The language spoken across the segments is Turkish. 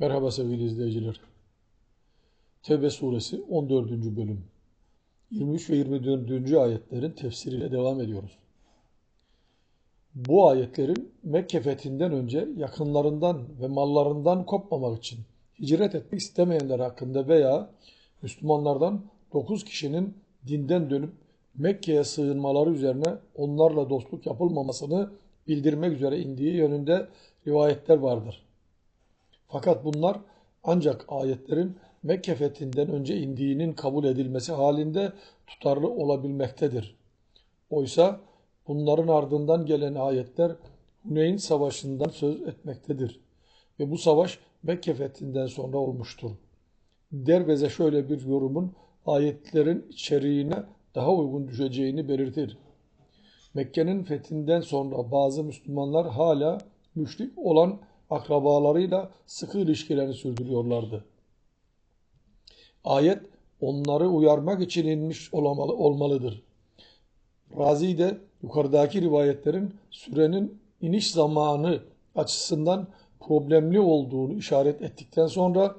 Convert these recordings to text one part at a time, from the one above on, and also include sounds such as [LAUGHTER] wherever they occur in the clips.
Merhaba sevgili izleyiciler. Tevbe suresi 14. bölüm. 23 ve 24. ayetlerin tefsiriyle devam ediyoruz. Bu ayetlerin Mekke fethinden önce yakınlarından ve mallarından kopmamak için hicret etmek istemeyenler hakkında veya Müslümanlardan 9 kişinin dinden dönüp Mekke'ye sığınmaları üzerine onlarla dostluk yapılmamasını bildirmek üzere indiği yönünde rivayetler vardır. Fakat bunlar ancak ayetlerin Mekke fethinden önce indiğinin kabul edilmesi halinde tutarlı olabilmektedir. Oysa bunların ardından gelen ayetler Huneyn Savaşı'ndan söz etmektedir. Ve bu savaş Mekke fethinden sonra olmuştur. Derbeze şöyle bir yorumun ayetlerin içeriğine daha uygun düşeceğini belirtir. Mekke'nin fethinden sonra bazı Müslümanlar hala müşrik olan akrabalarıyla sıkı ilişkilerini sürdürüyorlardı. Ayet onları uyarmak için inmiş olmalı, olmalıdır. Razi de yukarıdaki rivayetlerin sürenin iniş zamanı açısından problemli olduğunu işaret ettikten sonra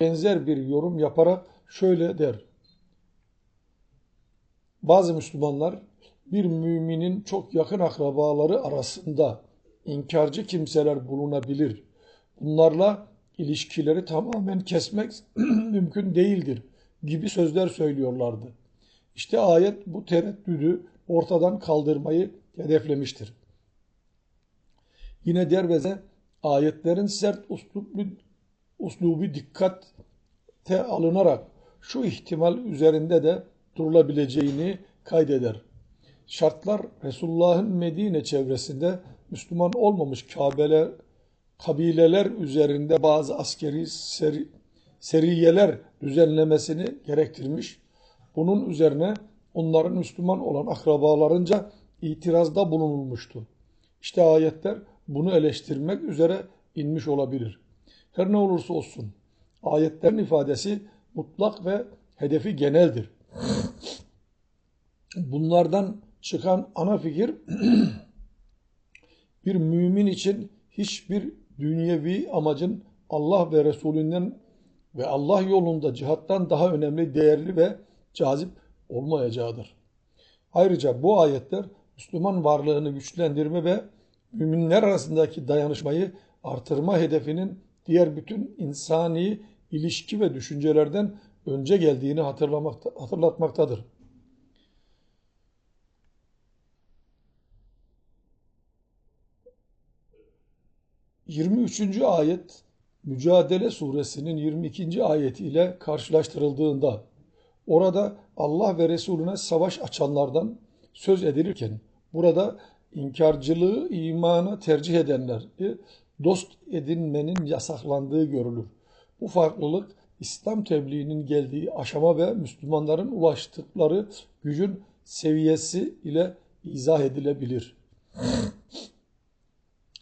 benzer bir yorum yaparak şöyle der. Bazı Müslümanlar bir müminin çok yakın akrabaları arasında inkarcı kimseler bulunabilir. Bunlarla ilişkileri tamamen kesmek [CLEARS THROAT] mümkün değildir gibi sözler söylüyorlardı. İşte ayet bu tereddüdü ortadan kaldırmayı hedeflemiştir. Yine Derbeze ayetlerin sert uslublu, uslubu dikkate alınarak şu ihtimal üzerinde de durulabileceğini kaydeder. Şartlar Resulullah'ın Medine çevresinde Müslüman olmamış Kabeler, kabileler üzerinde bazı askeri seri, seriyeler düzenlemesini gerektirmiş. Bunun üzerine onların Müslüman olan akrabalarınca itirazda bulunulmuştu. İşte ayetler bunu eleştirmek üzere inmiş olabilir. Her ne olursa olsun ayetlerin ifadesi mutlak ve hedefi geneldir. Bunlardan çıkan ana fikir [CLEARS THROAT] bir mümin için hiçbir dünyevi amacın Allah ve Resulünden ve Allah yolunda cihattan daha önemli, değerli ve cazip olmayacağıdır. Ayrıca bu ayetler Müslüman varlığını güçlendirme ve müminler arasındaki dayanışmayı artırma hedefinin diğer bütün insani ilişki ve düşüncelerden önce geldiğini hatırlatmaktadır. 23. ayet Mücadele suresinin 22. ayetiyle karşılaştırıldığında orada Allah ve Resulüne savaş açanlardan söz edilirken burada inkarcılığı imana tercih edenleri dost edinmenin yasaklandığı görülür. Bu farklılık İslam tebliğinin geldiği aşama ve Müslümanların ulaştıkları gücün seviyesi ile izah edilebilir.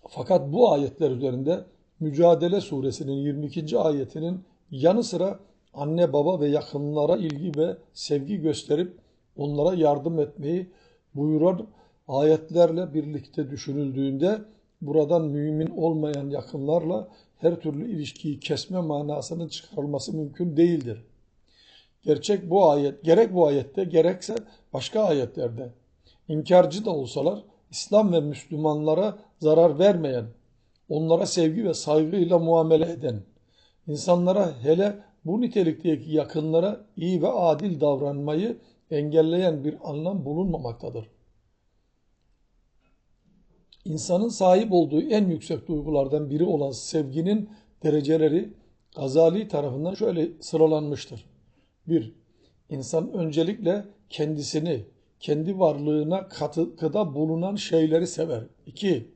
Fakat bu ayetler üzerinde Mücadele suresinin 22. ayetinin yanı sıra anne baba ve yakınlara ilgi ve sevgi gösterip onlara yardım etmeyi buyuran ayetlerle birlikte düşünüldüğünde buradan mümin olmayan yakınlarla her türlü ilişkiyi kesme manasının çıkarılması mümkün değildir. Gerçek bu ayet, gerek bu ayette gerekse başka ayetlerde inkarcı da olsalar İslam ve Müslümanlara zarar vermeyen, onlara sevgi ve saygıyla muamele eden, insanlara hele bu nitelikteki yakınlara iyi ve adil davranmayı engelleyen bir anlam bulunmamaktadır. İnsanın sahip olduğu en yüksek duygulardan biri olan sevginin dereceleri Gazali tarafından şöyle sıralanmıştır. 1. İnsan öncelikle kendisini, kendi varlığına katkıda bulunan şeyleri sever. 2.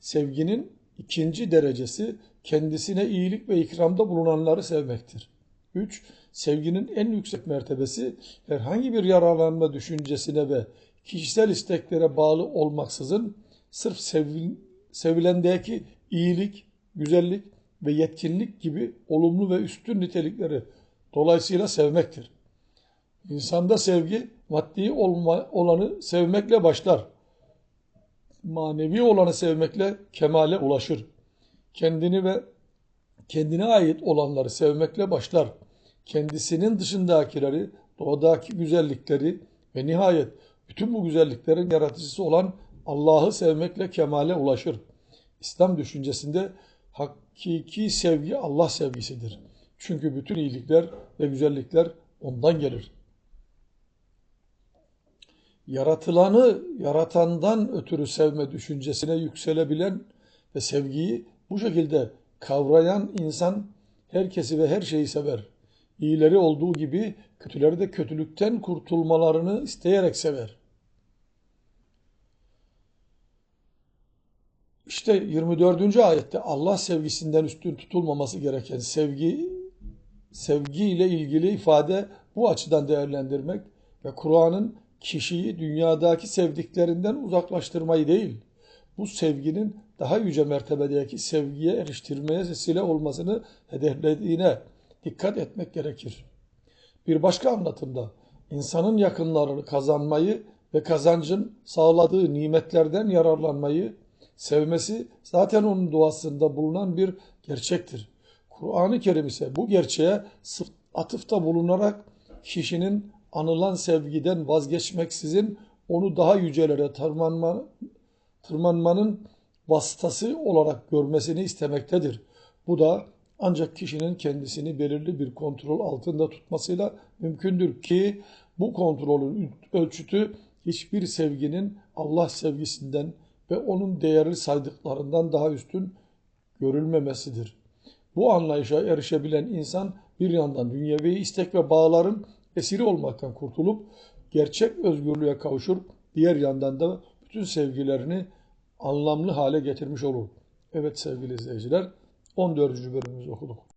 Sevginin ikinci derecesi kendisine iyilik ve ikramda bulunanları sevmektir. 3. Sevginin en yüksek mertebesi herhangi bir yararlanma düşüncesine ve kişisel isteklere bağlı olmaksızın sırf sevil, sevilendeki iyilik, güzellik ve yetkinlik gibi olumlu ve üstün nitelikleri dolayısıyla sevmektir. İnsanda sevgi maddi olma, olanı sevmekle başlar. Manevi olanı sevmekle kemale ulaşır. Kendini ve kendine ait olanları sevmekle başlar. Kendisinin dışındakileri, doğadaki güzellikleri ve nihayet bütün bu güzelliklerin yaratıcısı olan Allah'ı sevmekle kemale ulaşır. İslam düşüncesinde hakiki sevgi Allah sevgisidir. Çünkü bütün iyilikler ve güzellikler ondan gelir. Yaratılanı yaratandan ötürü sevme düşüncesine yükselebilen ve sevgiyi bu şekilde kavrayan insan herkesi ve her şeyi sever. İyileri olduğu gibi kötüleri de kötülükten kurtulmalarını isteyerek sever. İşte 24. ayette Allah sevgisinden üstün tutulmaması gereken sevgi sevgi ile ilgili ifade bu açıdan değerlendirmek ve Kur'an'ın kişiyi dünyadaki sevdiklerinden uzaklaştırmayı değil, bu sevginin daha yüce mertebedeki sevgiye eriştirmeye vesile olmasını hedeflediğine dikkat etmek gerekir. Bir başka anlatımda insanın yakınlarını kazanmayı ve kazancın sağladığı nimetlerden yararlanmayı sevmesi zaten onun doğasında bulunan bir gerçektir. Kur'an-ı Kerim ise bu gerçeğe atıfta bulunarak kişinin anılan sevgiden vazgeçmeksizin onu daha yücelere tırmanma, tırmanmanın vasıtası olarak görmesini istemektedir. Bu da ancak kişinin kendisini belirli bir kontrol altında tutmasıyla mümkündür ki bu kontrolün ölçütü hiçbir sevginin Allah sevgisinden ve onun değerli saydıklarından daha üstün görülmemesidir. Bu anlayışa erişebilen insan bir yandan dünyevi istek ve bağların esiri olmaktan kurtulup gerçek özgürlüğe kavuşur. Diğer yandan da bütün sevgilerini anlamlı hale getirmiş olur. Evet sevgili izleyiciler 14. bölümümüzü okuduk.